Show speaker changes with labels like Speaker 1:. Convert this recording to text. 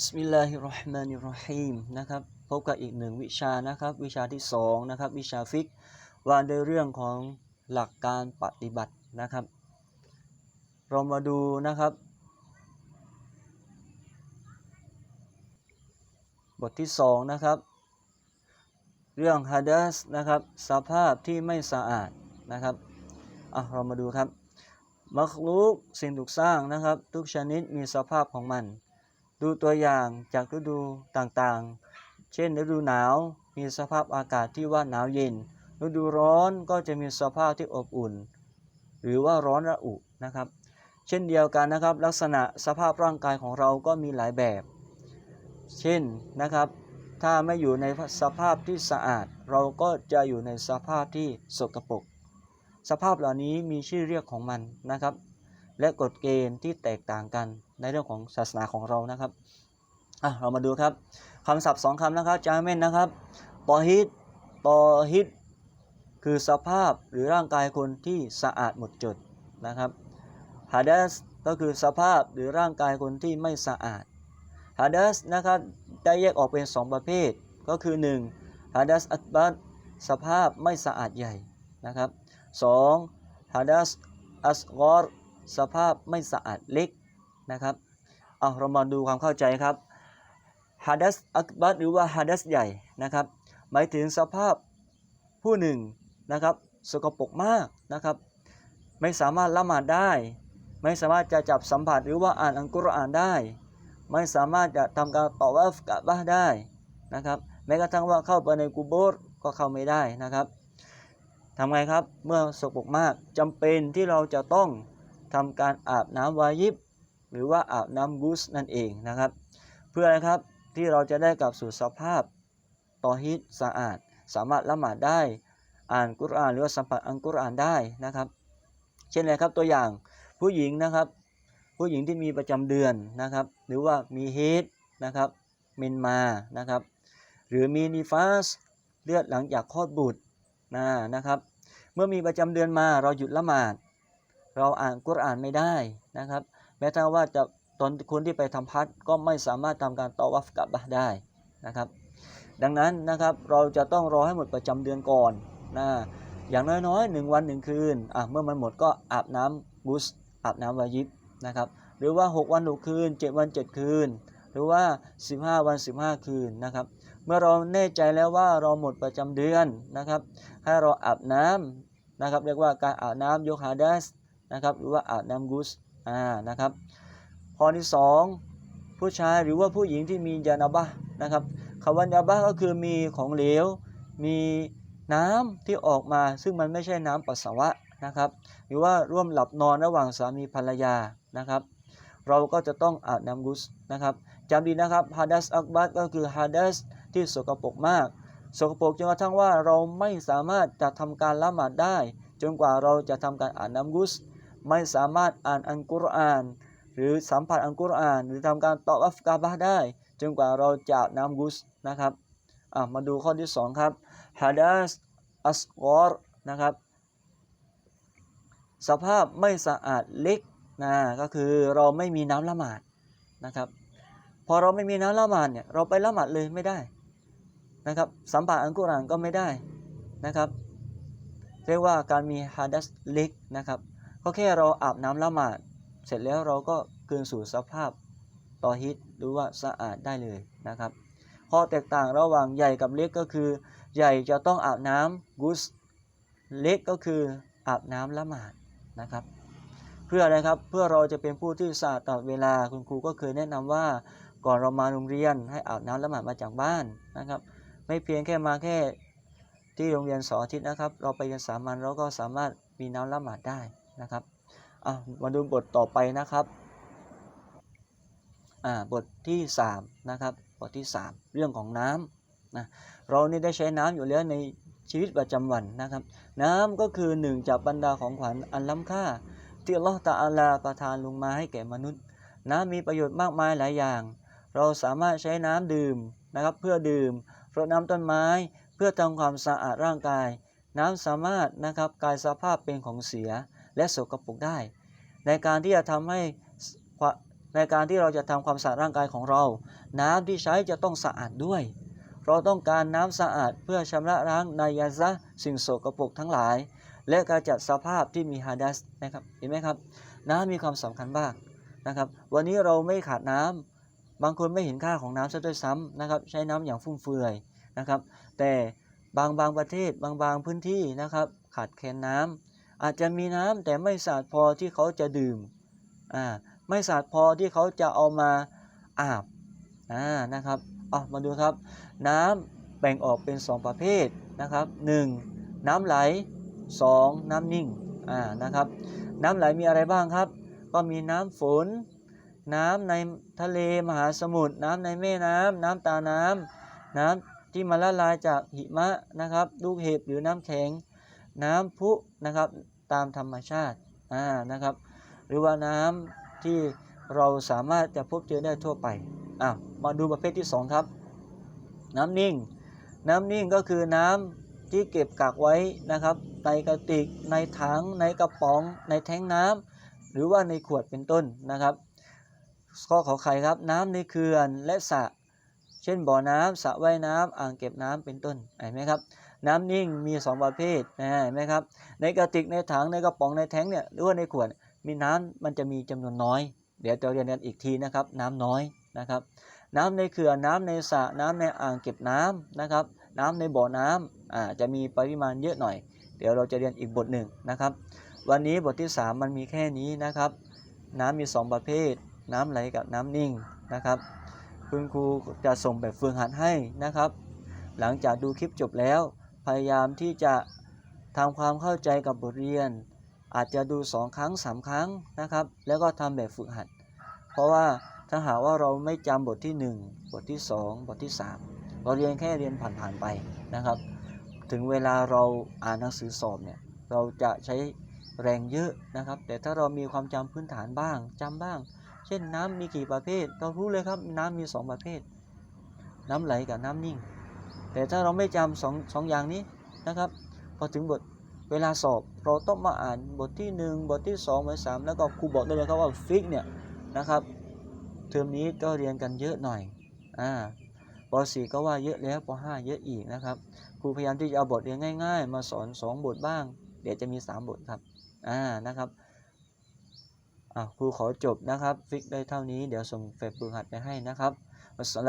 Speaker 1: บิสมิลลาฮิรเราะห์มานิรราะฮีมนะครับพบกับอีกหนึ่งวิชานะครับ วิชาที่สองนะครับวิชาฟิกว่าในเรื่องของหลักการปฏิบัตินะครับ เรามาดูนะครับ บทที่สองนะครับ เรื่องฮะดัสนะครับสภาพที่ไม่สะอาดนะครับอะเรามาดูครับมักลุกสิ่งถูกสร้างนะครับ ทุกชนิดมีสภาพของมัน ดูตัวอย่างจากฤดูต่างๆ เช่น ฤดูหนาวมีสภาพอากาศที่ว่าหนาวเย็น ฤดูร้อนก็จะมีสภาพที่อบอุ่น หรือว่าร้อนระอุนะครับ เช่นเดียวกันนะครับ ลักษณะสภาพร่างกายของเราก็มีหลายแบบ เช่นนะครับ ถ้าไม่อยู่ในสภาพที่สะอาด เราก็จะอยู่ในสภาพที่สกปรกสภาพเหล่านี้มีชื่อเรียกของมันนะครับ และกฎเกณฑ์ที่แตกต่างกันในเรื่องของศาสนาของเรานะครับอะเรามาดูครับคำศัพท์สองคำนะครับจาเมนนะครับตอฮิดตอฮิดคือสภาพหรือร่างกายคนที่สะอาดหมดจดนะครับฮาดัสก็คือสภาพหรือร่างกายคนที่ไม่สะอาดฮาดัสนะครับได้แยกออกเป็น 2 ประเภท ก็คือ1ฮาดัสอัตบัตสภาพไม่สะอาดใหญ่นะครับ2ฮาดัสอัสกอร์ สภาพไม่สะอาดเล็กนะครับเอาเรามาดูความเข้าใจครับฮ a ดัสอักบัตหรือว่าฮ a ดัสใหญ่นะครับ หมายถึงสภาพผู้หนึ่งนะครับ สกปรกมากนะครับ ไม่สามารถละหมาดได้ ไม่สามารถจะจับสัมผัสหรือว่าอ่านอัลกุรอานได้ ไม่สามารถจะทำการต่อว่ากะบะห์ได้นะครับแม้กระทั่งว่าเข้าไปในกูโบสก็เข้าไม่ได้นะครับทำไงครับเมื่อสกปรกมากจำเป็นที่เราจะต้อง ทำการอาบน้ำวายิบ หรือว่าอาบน้ำกุสนั่นเองนะครับ เพื่อนะครับที่เราจะได้กลับสู่สภาพตอฮิตสะอาด สามารถละหมาดได้อ่านกุรอานหรือว่าสัมผัสอัลกุรอานได้นะครับ เช่นไรครับตัวอย่างผู้หญิงนะครับ ผู้หญิงที่มีประจำเดือนนะครับ หรือว่ามีเฮดนะครับเมนมานะครับ หรือมีนิฟาสเลือดหลังจากคลอดบุตรนะนะครับ เมื่อมีประจำเดือนมาเราหยุดละหมาด เราอ่านกุรอานไม่ได้นะครับ แม้ถ้าว่าจะตอนคนที่ไปทำพัดก็ไม่สามารถทำการตอวัฟกับบะได้นะครับ ดังนั้นนะครับเราจะต้องรอให้หมดประจำเดือนก่อนนะอย่างน้อยๆหนึ่งวันหนึ่งคืนอะเมื่อมันหมดก็อาบน้ำบุสอาบน้ำวายิบนะครับหรือว่า 6 วัน6คืน 7 วัน 7 คืน หรือว่า 15 วัน 15 คืนนะครับ เมื่อเราแน่ใจแล้วว่าเราหมดประจำเดือนนะครับ ให้เราอาบน้ำนะครับ เรียกว่าการอาบน้ำยกฮาดัส นะครับหรือว่าอาบน้ำกุสอ่านะครับข้อที่ 2 ผู้ชายหรือว่าผู้หญิงที่มียานาบะนะครับคำว่ายาบะก็คือมีของเหลว มีน้ำที่ออกมาซึ่งมันไม่ใช่น้ำปัสสาวะนะครับหรือว่าร่วมหลับนอนระหว่างสามีภรรยานะครับ เราก็จะต้องอาบน้ำกุสนะครับจำดีนะครับฮาดัสอักบัตก็คือฮาดัสที่สกปรกมาก สกปรกจนกระทั่งว่าเราไม่สามารถจะทำการละหมาดได้ จนกว่าเราจะทำการอานน้ำกุส ไม่สามารถอ่านอัลกุรอาน หรือสัมผัสอัลกุรอาน หรือทำการตอวัฟกาบะได้ จนกว่าเราจะน้ำกุสนะครับมาดูข้อที่ 2 ครับฮาดัสอัสกอรนะครับ สภาพไม่สะอาดเล็กนะก็คือเราไม่มีน้ำละหมาดนะครับพอเราไม่มีน้ำละหมาดเนี่ยเราไปละหมาดเลยไม่ได้นะครับสัมผัสอัลกุรอานก็ไม่ได้นะครับ เรียกว่าการมีฮาดัสเล็กนะครับ ก็แค่เราอาบน้ำละหมาด เสร็จแล้วเราก็คืนสู่สภาพตอฮิตหรือว่าสะอาดได้เลยนะครับ ข้อแตกต่างระหว่างใหญ่กับเล็กก็คือ ใหญ่จะต้องอาบน้ำกุสเล็กก็คืออาบน้ำละหมาดนะครับ เพื่ออะไรครับเพื่อเราจะเป็นผู้ที่สะอาดตลอดเวลาคุณครูก็เคยแนะนำว่าก่อนเรามาโรงเรียนให้อาบน้ำละหมาดมาจากบ้านนะครับ ไม่เพียงแค่มาแค่ที่โรงเรียนสอาทิตย์นะครับ เราไปเรียนสามัญเราก็สามารถมีน้ำละหมาดได้ นะครับอะมาดูบทต่อไปนะครับอ่าบทที่3นะครับบทที่ 3 เรื่องของน้ำนะเรานี่ได้ใช้น้ำอยู่แล้วในชีวิตประจำวันนะครับ น้ำก็คือหนึ่งจากบรรดาของขวัญอันล้ำค่า ที่อัลลอฮฺตะอลาประทานลงมาให้แก่มนุษย์ น้ำมีประโยชน์มากมายหลายอย่าง เราสามารถใช้น้ำดื่มนะครับเพื่อดื่มรดน้ำต้นไม้เพื่อทำความสะอาดร่างกาย น้ำสามารถนะครับกลายสภาพเป็นของเสีย และสกปรกได้ ในการที่จะทำให้ในการที่เราจะทำความสะอาดร่างกายของเรา น้ำที่ใช้จะต้องสะอาดด้วย เราต้องการน้ำสะอาดเพื่อชำระล้างนายาซะสิ่งโสกปรกทั้งหลาย และกำจัดสภาพที่มีฮาดัสนะครับเห็นไหมครับ น้ำมีความสำคัญมากนะครับ วันนี้เราไม่ขาดน้ำบางคนไม่เห็นค่าของน้ำซะด้วยซ้ำนะครับ ใช้น้ำอย่างฟุ่มเฟือยนะครับ แต่บางบางประเทศบางบางพื้นที่นะครับ ขาดแคลนน้ำ อาจจะมีน้ำแต่ไม่สะอาดพอที่เขาจะดื่มอ่าไม่สะอาดพอที่เขาจะเอามาอาบอ่านะครับเอามาดูครับ น้ำแบ่งออกเป็น 2 ประเภทนะครับ 1. น้ำไหล 2. น้ำนิ่งอ่านะครับ น้ำไหลมีอะไรบ้างครับ ก็มีน้ำฝน น้ำในทะเลมหาสมุทรน้ำในแม่น้ำน้ำตาน้ำน้ำที่มาละลายจากหิมะนะครับ ลูกเห็บหรือน้ำแข็ง น้ำพุนะครับตามธรรมชาติอ่านะครับ หรือว่าน้ำที่เราสามารถจะพบเจอได้ทั่วไปอะมาดูประเภทที่ 2 ครับ น้ำนิ่ง น้ำนิ่งก็คือน้ำที่เก็บกักไว้นะครับในกระติก ในถัง ในกระป๋อง ในแท้งน้ำหรือว่าในขวดเป็นต้นนะครับ ข้อขอไข่ครับน้ำในเขื่อนและสระเช่นบ่อน้ำสระว่ายน้ำอ่างเก็บน้ำเป็นต้นเห็นไหมครับ น้ำนิ่งมี 2 ประเภทนะเห็นไหมครับ ในกระติกในถังในกระป๋องในแท้งเนี่ยหรือว่าในขวดมีน้ำมันจะมีจำนวนน้อย เดี๋ยวจะเรียนกันอีกทีนะครับ น้ำน้อยนะครับ น้ำในเขื่อนน้ำในสระน้ำในอ่างเก็บน้ำนะครับ น้ำในบ่อน้ำอ่าจะมีปริมาณเยอะหน่อย เดี๋ยวเราจะเรียนอีกบทหนึ่งนะครับ วันนี้บทที่ 3 มันมีแค่นี้นะครับ น้ำมี 2 ประเภท น้ำไหลกับน้ำนิ่งนะครับคุณครูจะส่งแบบฝึกหัดให้นะครับ หลังจากดูคลิปจบแล้ว พยายามที่จะทำความเข้าใจกับบทเรียน อาจจะดู 2 ครั้ง 3 ครั้งนะครับ แล้วก็ทำแบบฝึกหัด เพราะว่าถ้าหากว่าเราไม่จำบทที่ 1 บทที่ 2 บทที่ 3 เราเรียนแค่เรียนผ่านๆไปนะครับ ถึงเวลาเราอ่านหนังสือสอบเนี่ยเราจะใช้แรงเยอะนะครับ แต่ถ้าเรามีความจำพื้นฐานบ้างจำบ้าง เช่นน้ำมีกี่ประเภท เรารู้เลยครับน้ำมี 2 ประเภท น้ำไหลกับน้ำนิ่ง แต่ถ้าเราไม่จำสองสองอย่างนี้นะครับ พอถึงบทเวลาสอบเราต้องมาอ่านบทที่ 1 บทที่2บทที่3แล้วก็ครูบอกได้เลยครับว่าฟิกเนี่ยนะครับ เทอมนี้ก็เรียนกันเยอะหน่อยอ่าป .4 ก็ว่าเยอะแล้วป .5 เยอะอีกนะครับครูพยายามที่จะเอาบทเรียนง่ายๆ มาสอน 2 บทบ้าง เดี๋ยวจะมี 3 บทครับอ่านะครับอ่าครูขอจบนะครับ ฟิกได้เท่านี้เดี๋ยวส่งเฟซบุ๊กหัดไปให้นะครับ อัสสล